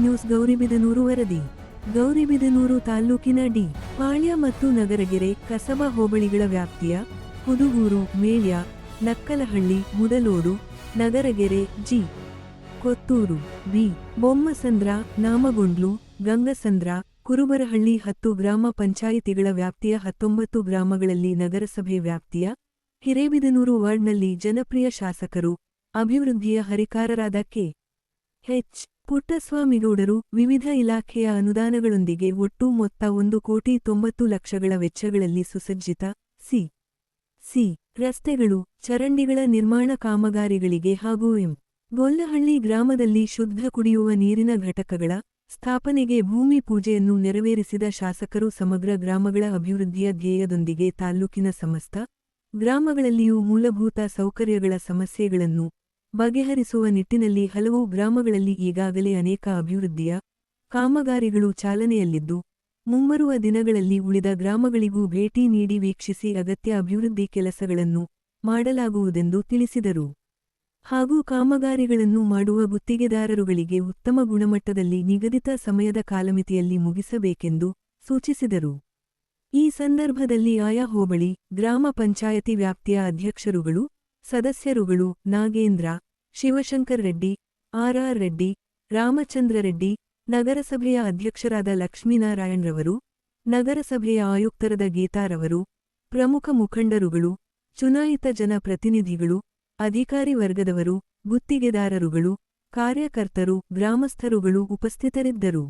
News Gauribidanur ವರದಿ. ಗೌರಿಬಿದನೂರು ತಾಲ್ಲೂಕಿನ D, ಪಾಳ್ಯ ಮತ್ತು ನಗರಗೆರೆ ಕಸಬಾ ಹೋಬಳಿಗಳ ವ್ಯಾಪ್ತಿಯ ಹುದುಗೂರು, ಮೇಳ್ಯ, ನಕ್ಕಲಹಳ್ಳಿ, ಮುದಲೋಡು, ನಗರಗೆರೆ, ಜಿ, ಕೊತ್ತೂರು, ಬಿ, ಬೊಮ್ಮಸಂದ್ರ, ನಾಮಗೊಂಡ್ಲು, ಗಂಗಸಂದ್ರ, ಕುರುಬರಹಳ್ಳಿ ಹತ್ತು ಗ್ರಾಮ ಪಂಚಾಯಿತಿಗಳ ವ್ಯಾಪ್ತಿಯ ಹತ್ತೊಂಬತ್ತು ಗ್ರಾಮಗಳಲ್ಲಿ ನಗರಸಭೆ ವ್ಯಾಪ್ತಿಯ ಹಿರೇಬಿದನೂರು ವಾರ್ಡ್ನಲ್ಲಿ ಜನಪ್ರಿಯ ಶಾಸಕರು, ಅಭಿವೃದ್ಧಿಯ ಹರಿಕಾರರಾದ ಕೆ. ಎಚ್. ಪುಟ್ಟಸ್ವಾಮಿಗೌಡರು ವಿವಿಧ ಇಲಾಖೆಯ ಅನುದಾನಗಳೊಂದಿಗೆ ಒಟ್ಟು ಮೊತ್ತ ಒಂದು ಕೋಟಿ ತೊಂಬತ್ತು ಲಕ್ಷಗಳ ವೆಚ್ಚಗಳಲ್ಲಿ ಸುಸಜ್ಜಿತ ಸಿ. ಸಿ. ರಸ್ತೆಗಳು, ಚರಂಡಿಗಳ ನಿರ್ಮಾಣ ಕಾಮಗಾರಿಗಳಿಗೆ ಹಾಗೂ ಎಂ. ಗೊಲ್ಲಹಳ್ಳಿ ಗ್ರಾಮದಲ್ಲಿ ಶುದ್ಧ ಕುಡಿಯುವ ನೀರಿನ ಘಟಕಗಳ ಸ್ಥಾಪನೆಗೆ ಭೂಮಿ ಪೂಜೆಯನ್ನು ನೆರವೇರಿಸಿದ ಶಾಸಕರು ಸಮಗ್ರ ಗ್ರಾಮಗಳ ಅಭಿವೃದ್ಧಿಯ ಧ್ಯೇಯದೊಂದಿಗೆ ತಾಲ್ಲೂಕಿನ ಸಮಸ್ತ ಗ್ರಾಮಗಳಲ್ಲಿಯೂ ಮೂಲಭೂತ ಸೌಕರ್ಯಗಳ ಸಮಸ್ಯೆಗಳನ್ನು ಬಗೆಹರಿಸುವ ನಿಟ್ಟಿನಲ್ಲಿ ಹಲವು ಗ್ರಾಮಗಳಲ್ಲಿ ಈಗಾಗಲೇ ಅನೇಕ ಅಭಿವೃದ್ಧಿಯ ಕಾಮಗಾರಿಗಳು ಚಾಲನೆಯಲ್ಲಿದ್ದು, ಮುಂಬರುವ ದಿನಗಳಲ್ಲಿ ಉಳಿದ ಗ್ರಾಮಗಳಿಗೂ ಭೇಟಿ ನೀಡಿ ವೀಕ್ಷಿಸಿ ಅಗತ್ಯ ಅಭಿವೃದ್ಧಿ ಕೆಲಸಗಳನ್ನು ಮಾಡಲಾಗುವುದೆಂದು ತಿಳಿಸಿದರು. ಹಾಗೂ ಕಾಮಗಾರಿಗಳನ್ನು ಮಾಡುವ ಗುತ್ತಿಗೆದಾರರುಗಳಿಗೆ ಉತ್ತಮ ಗುಣಮಟ್ಟದಲ್ಲಿ ನಿಗದಿತ ಸಮಯದ ಕಾಲಮಿತಿಯಲ್ಲಿ ಮುಗಿಸಬೇಕೆಂದು ಸೂಚಿಸಿದರು. ಈ ಸಂದರ್ಭದಲ್ಲಿ ಆಯಾ ಹೋಬಳಿ, ಗ್ರಾಮ ಪಂಚಾಯತಿ ವ್ಯಾಪ್ತಿಯ ಅಧ್ಯಕ್ಷರುಗಳು ಸದಸ್ಯರುಗಳು ನಾಗೇಂದ್ರ, ಶಿವಶಂಕರ್ ರೆಡ್ಡಿ, ಆರ್ಆರ್ ರೆಡ್ಡಿ, ರಾಮಚಂದ್ರ ರೆಡ್ಡಿ, ನಗರಸಭೆಯ ಅಧ್ಯಕ್ಷರಾದ ಲಕ್ಷ್ಮೀನಾರಾಯಣ್ರವರು ನಗರಸಭೆಯ ಆಯುಕ್ತರದ ಗೀತಾರವರು ಪ್ರಮುಖ ಮುಖಂಡರುಗಳು, ಚುನಾಯಿತ ಜನಪ್ರತಿನಿಧಿಗಳು, ಅಧಿಕಾರಿ ವರ್ಗದವರು, ಗುತ್ತಿಗೆದಾರರುಗಳು, ಕಾರ್ಯಕರ್ತರು, ಗ್ರಾಮಸ್ಥರುಗಳು ಉಪಸ್ಥಿತರಿದ್ದರು.